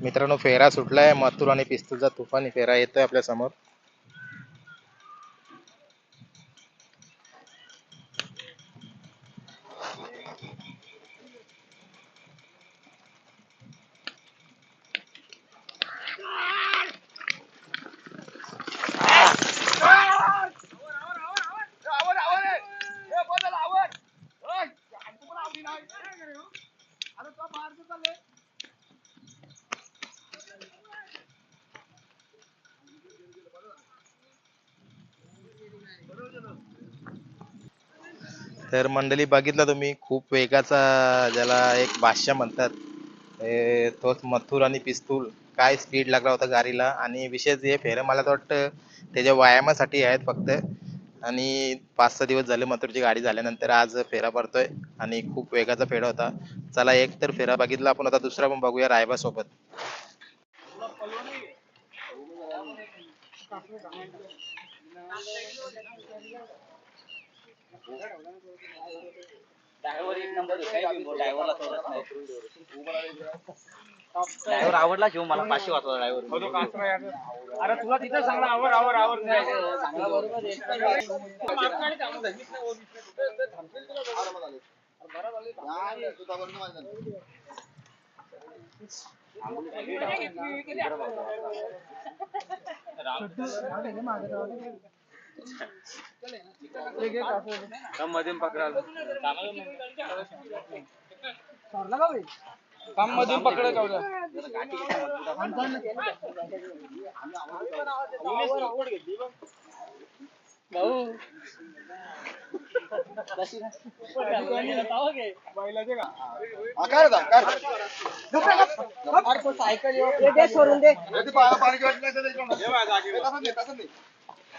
मित्रांनो फेरा सुटला आहे मथुर आणि पिस्तूलचा तुफानी फेरा येतोय आपल्यासमोर. तर मंडळी बघितलं तुम्ही खूप वेगाचा ज्याला एक भाष्य म्हणतात तोच मथुर आणि पिस्तूल. काय स्पीड लागला होता गाडीला आणि विशेष हे फेरं मला तर वाटतं त्याच्या व्यायामासाठी आहेत फक्त. आणि पाच सहा दिवस झाले मथुरची गाडी झाल्यानंतर आज फेरा पडतोय आणि खूप वेगाचा फेरा होता. चला एक तर फेरा बघितला आपण आता दुसरा पण बघूया रायबा सोबत. ड्रायव्हर एक नंबर ड्रायव्हरला सोडत नाही. ड्रायव्हर आवडला घेऊ मला पाचशे वाचला ड्रायव्हर अरे तुला तिथं सांगला आवर आवर आवर. मधून पकडायला काम मधून पकडा जाऊ भाऊ सोडून दे पाणी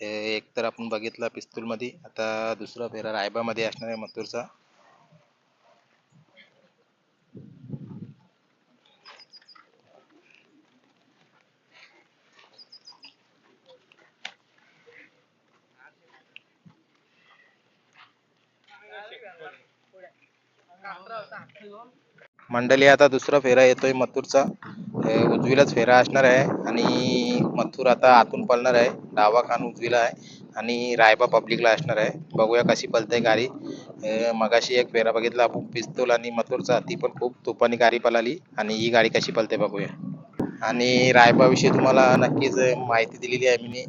हे एक तर आपण बघितला पिस्तूल मध्ये आता दुसरा फेरा रायबा मध्ये असणार आहे मथुरचा. मंडळी आता दुसरा फेरा येतोय मथुरचा. उजवीलाच फेरा असणार आहे आणि मथुर आता आतून पळणार आहे. डावा खान उजवीला आहे आणि रायबा पब्लिकला असणार आहे. बघूया कशी पळते गाडी. मगाशी एक फेरा बघितला आपण पिस्तूल आणि मथुरचा. ती पण खूप तुपानी गाडी पळाली आणि ही गाडी कशी पळते बघूया. आणि रायबाविषयी तुम्हाला नक्कीच माहिती दिलेली आहे मी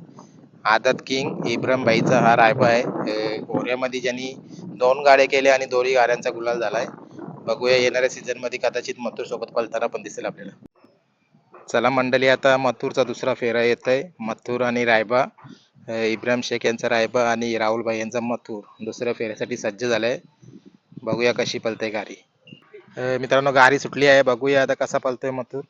आदत किंग इब्राहिम भाईचा हा रायबा आहे. अं, घोऱ्यामध्ये ज्यांनी दोन गाड्या केल्या आणि दोन्ही गाड्यांचा गुलाल झालाय. बघूया येणाऱ्या सीझनमध्ये कदाचित मथुर सोबत पण दिसेल आपल्याला. चला मंडळी आता मथुरचा दुसरा फेरा येत आहे मथुर आणि रायबा. इब्राहिम शेख यांचा रायबा आणि राहुलभाई यांचा मथुर. दुसऱ्या फेऱ्यासाठी सज्ज झालाय. बघूया कशी पळते गाडी. मित्रांनो गाडी सुटली आहे. बघूया आता कसा पलतोय मथुर.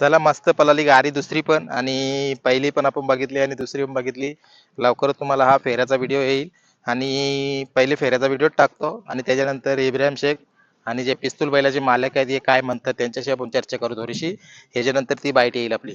चला मस्त पलाली गाडी दुसरी पण आणि पहिली पण आपण बघितली आणि दुसरी पण बघितली. लवकरच तुम्हाला हा फेऱ्याचा व्हिडिओ येईल. आणि पहिले फेऱ्याचा व्हिडिओ टाकतो आणि त्याच्यानंतर इब्राहिम शेख आणि जे पिस्तूल बैलाचे मालक आहेत हे काय म्हणतात त्यांच्याशी आपण चर्चा करू थोडीशी. ह्याच्यानंतर ती बाईट येईल आपली.